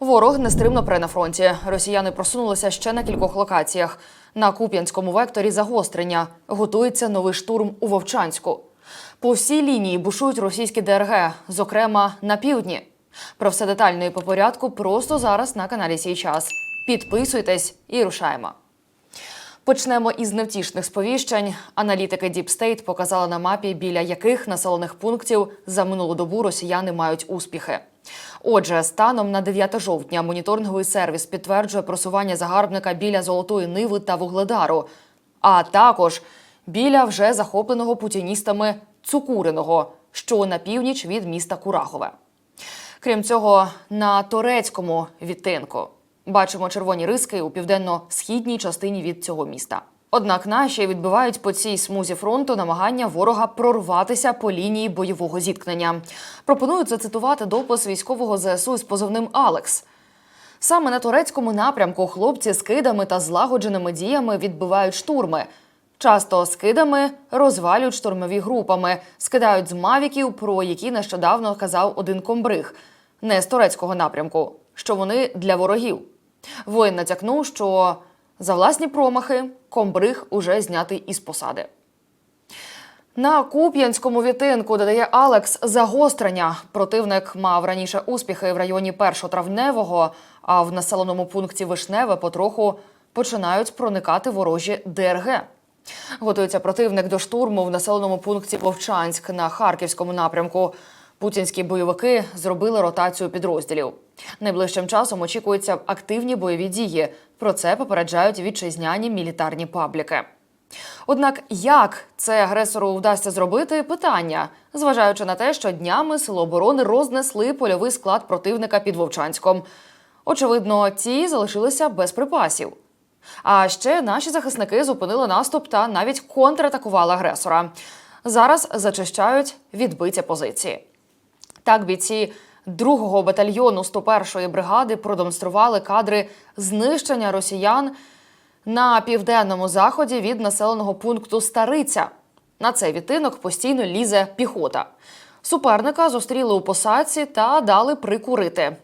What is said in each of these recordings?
Ворог нестримно пре на фронті. Росіяни просунулися ще на кількох локаціях. На Куп'янському векторі загострення готується новий штурм у Вовчанську. По всій лінії бушують російські ДРГ, зокрема на півдні. Про все детально і по порядку просто зараз на каналі Сій час. Підписуйтесь і рушаємо. Почнемо із невтішних сповіщень. Аналітики State показали на мапі, біля яких населених пунктів за минулу добу росіяни мають успіхи. Отже, станом на 9 жовтня моніторинговий сервіс підтверджує просування загарбника біля Золотої Ниви та Вугледару, а також біля вже захопленого путіністами Цукуриного, що на північ від міста Курахове. Крім цього, на турецькому відтинку бачимо червоні риски у південно-східній частині від цього міста. Однак наші відбивають по цій смузі фронту намагання ворога прорватися по лінії бойового зіткнення. Пропонують зацитувати допис військового ЗСУ з позивним Алекс. Саме на турецькому напрямку хлопці з кидами та злагодженими діями відбивають штурми. Часто скидами розвалюють штурмові групами, скидають з мавіків, про які нещодавно казав один комбриг, не з турецького напрямку, що вони для ворогів. Воїн натякнув, що за власні промахи комбриг уже знятий із посади. На Куп'янському відтинку додає Алекс загострення. Противник мав раніше успіхи в районі першотравневого, а в населеному пункті Вишневе потроху починають проникати ворожі ДРГ. Готується противник до штурму в населеному пункті Вовчанськ на харківському напрямку. Путінські бойовики зробили ротацію підрозділів. Найближчим часом очікуються активні бойові дії. Про це попереджають вітчизняні мілітарні пабліки. Однак, як це агресору вдасться зробити? Питання, зважаючи на те, що днями сили оборони рознесли польовий склад противника під Вовчанськом. Очевидно, ті залишилися без припасів. А ще наші захисники зупинили наступ та навіть контратакували агресора. Зараз зачищають відбиті позиції. Так, бійці 2-го батальйону 101-ї бригади продемонстрували кадри знищення росіян на південному заході від населеного пункту Стариця. На цей відтинок постійно лізе піхота. Суперника зустріли у посадці та дали прикурити.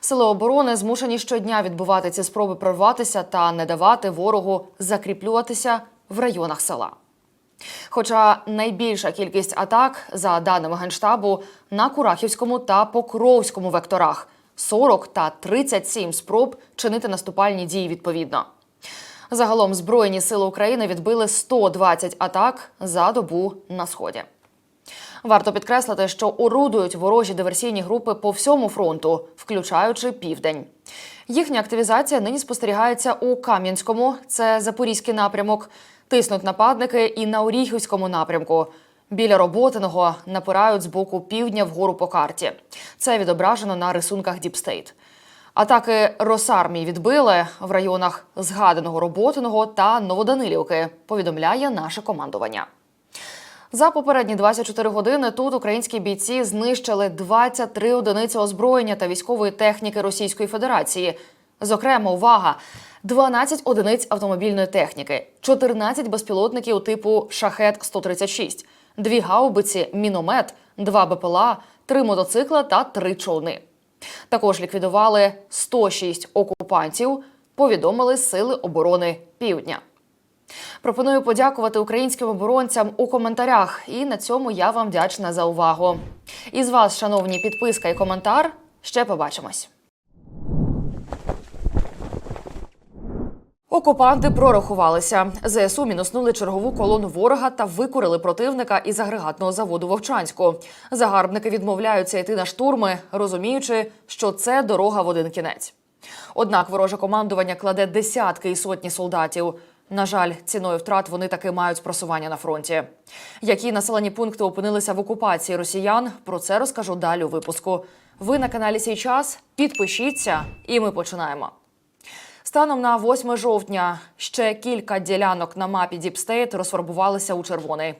Сили оборони змушені щодня відбувати ці спроби прорватися та не давати ворогу закріплюватися в районах села. Хоча найбільша кількість атак, за даними Генштабу, на Курахівському та Покровському векторах 40 та 37 спроб чинити наступальні дії відповідно. Загалом Збройні сили України відбили 120 атак за добу на сході. Варто підкреслити, що орудують ворожі диверсійні групи по всьому фронту, включаючи південь. Їхня активізація нині спостерігається у Кам'янському, це Запорізький напрямок. Тиснуть нападники і на Оріхівському напрямку. Біля роботиного напирають з боку півдня вгору по карті. Це відображено на рисунках Діпстейт. Атаки Росармії відбили в районах згаданого роботиного та Новоданилівки. Повідомляє наше командування. За попередні 24 години тут українські бійці знищили 23 одиниці озброєння та військової техніки Російської Федерації. Зокрема, увага! 12 одиниць автомобільної техніки, 14 безпілотників типу Шахет 136 дві гаубиці, міномет, два БПЛА, три мотоцикла та три човни. Також ліквідували 106 окупантів. Повідомили Сили оборони Півдня. Пропоную подякувати українським оборонцям у коментарях, і на цьому я вам вдячна за увагу. Із вас, шановні, підписка і коментар. Ще побачимось. Окупанти прорахувалися. ЗСУ мінуснули чергову колону ворога та викурили противника із агрегатного заводу Вовчанську. Загарбники відмовляються йти на штурми, розуміючи, що це дорога в один кінець. Однак вороже командування кладе десятки і сотні солдатів. На жаль, ціною втрат вони таки мають просування на фронті. Які населені пункти опинилися в окупації росіян? Про це розкажу далі у випуску. Ви на каналі Сій час. Підпишіться, і ми починаємо. Станом на 8 жовтня ще кілька ділянок на мапі Діпстейт розфарбувалися у червоний.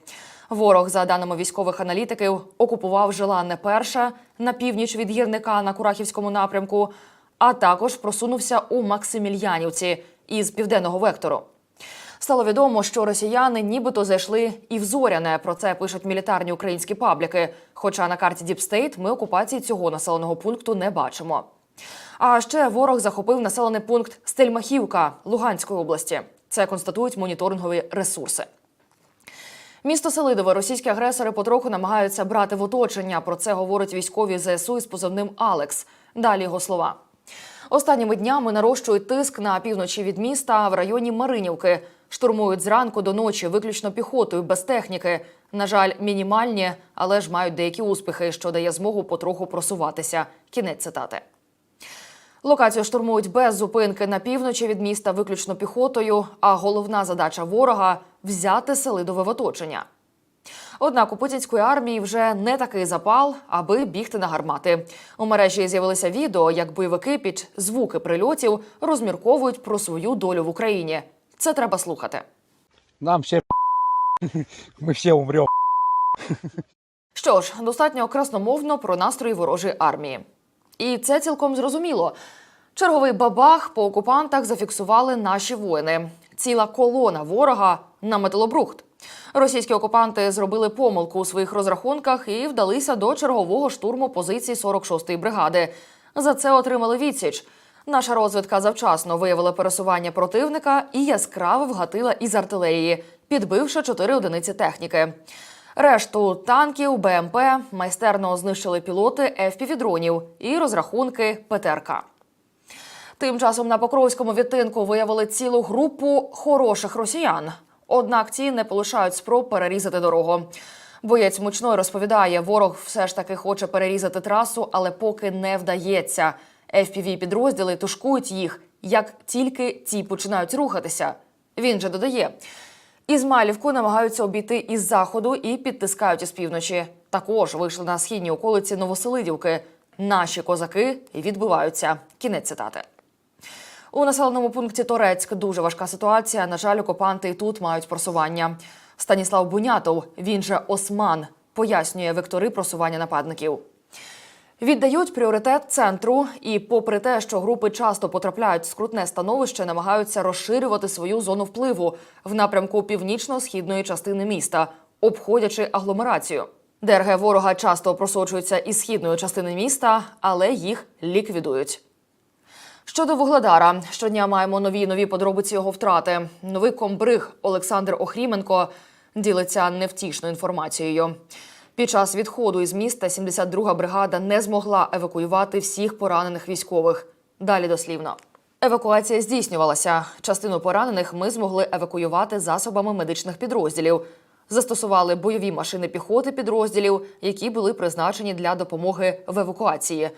Ворог, за даними військових аналітиків, окупував Желанне перше на північ від гірника на Курахівському напрямку, а також просунувся у Максимільянівці із південного вектору. Стало відомо, що росіяни нібито зайшли і в Зоряне. Про це пишуть мілітарні українські пабліки. Хоча на карті Діпстейт ми окупації цього населеного пункту не бачимо. А ще ворог захопив населений пункт Стельмахівка Луганської області. Це констатують моніторингові ресурси. Місто Селидове російські агресори потроху намагаються брати в оточення. Про це говорить військові ЗСУ із позивним Алекс. Далі його слова. Останніми днями нарощують тиск на півночі від міста в районі Маринівки. Штурмують зранку до ночі, виключно піхотою, без техніки. На жаль, мінімальні, але ж мають деякі успіхи, що дає змогу потроху просуватися. Кінець цитати. Локацію штурмують без зупинки на півночі від міста, виключно піхотою. А головна задача ворога взяти Селидове в оточення. Однак у путінської армії вже не такий запал, аби бігти на гармати. У мережі з'явилися відео, як бойовики під звуки прильотів розмірковують про свою долю в Україні. Це треба слухати. Нам все мы все умрем. Що ж, достатньо красномовно про настрої ворожої армії. І це цілком зрозуміло. Черговий бабах по окупантах зафіксували наші воїни. Ціла колона ворога на металобрухт. Російські окупанти зробили помилку у своїх розрахунках і вдалися до чергового штурму позицій 46-ї бригади. За це отримали відсіч. Наша розвідка завчасно виявила пересування противника і яскраво вгатила із артилерії, підбивши чотири одиниці техніки. Решту танків, БМП майстерно знищили пілоти FPV-дронів і розрахунки ПТРК. Тим часом на Покровському відтинку виявили цілу групу хороших росіян. Однак ті не полишають спроб перерізати дорогу. Боєць мучной розповідає, ворог все ж таки хоче перерізати трасу, але поки не вдається. fpv підрозділи тушкують їх, як тільки ті починають рухатися. Він же додає. Ізмайлівку намагаються обійти із заходу і підтискають із півночі. Також вийшли на східні околиці Новоселидівки. Наші козаки відбиваються. Кінець цитати. У населеному пункті Торецьк дуже важка ситуація. На жаль, окупанти і тут мають просування. Станіслав Бунятов, він же Осман, пояснює вектори просування нападників. Віддають пріоритет центру, і, попри те, що групи часто потрапляють в скрутне становище, намагаються розширювати свою зону впливу в напрямку північно-східної частини міста, обходячи агломерацію. ДРГ ворога часто просочуються із східної частини міста, але їх ліквідують. Щодо Вугледара, щодня маємо нові нові подробиці його втрати. Новий комбриг Олександр Охріменко ділиться невтішною інформацією. Під час відходу із міста 72-га бригада не змогла евакуювати всіх поранених військових. Далі дослівно. Евакуація здійснювалася. Частину поранених ми змогли евакуювати засобами медичних підрозділів. Застосували бойові машини піхоти підрозділів, які були призначені для допомоги в евакуації.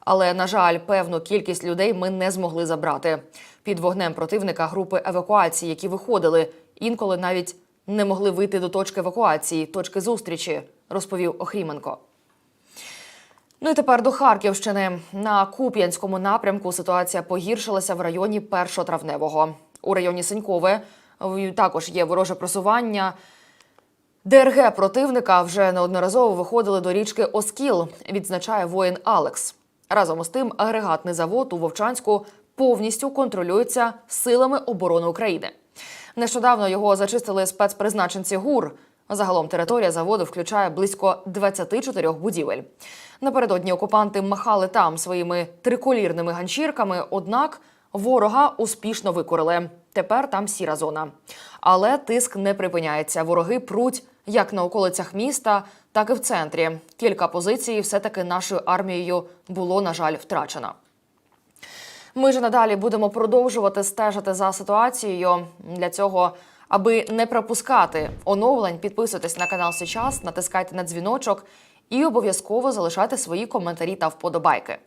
Але, на жаль, певну кількість людей ми не змогли забрати. Під вогнем противника групи евакуації, які виходили, інколи навіть не могли вийти до точки евакуації, точки зустрічі, розповів Охріменко. Ну і тепер до Харківщини. На Куп'янському напрямку ситуація погіршилася в районі 1 травневого. У районі Сенькове в- також є вороже просування. ДРГ противника вже неодноразово виходили до річки Оскіл, відзначає воїн Алекс. Разом із тим, агрегатний завод у Вовчанську повністю контролюється силами оборони України. Нещодавно його зачистили спецпризначенці ГУР. Загалом територія заводу включає близько 24 будівель. Напередодні окупанти махали там своїми триколірними ганчірками, однак ворога успішно викорили. Тепер там сіра зона. Але тиск не припиняється. Вороги пруть як на околицях міста, так і в центрі. Кілька позицій все-таки нашою армією було, на жаль, втрачено. Ми ж надалі будемо продовжувати стежити за ситуацією. Для цього, аби не пропускати оновлень, підписуйтесь на канал Сейчас, натискайте на дзвіночок і обов'язково залишайте свої коментарі та вподобайки.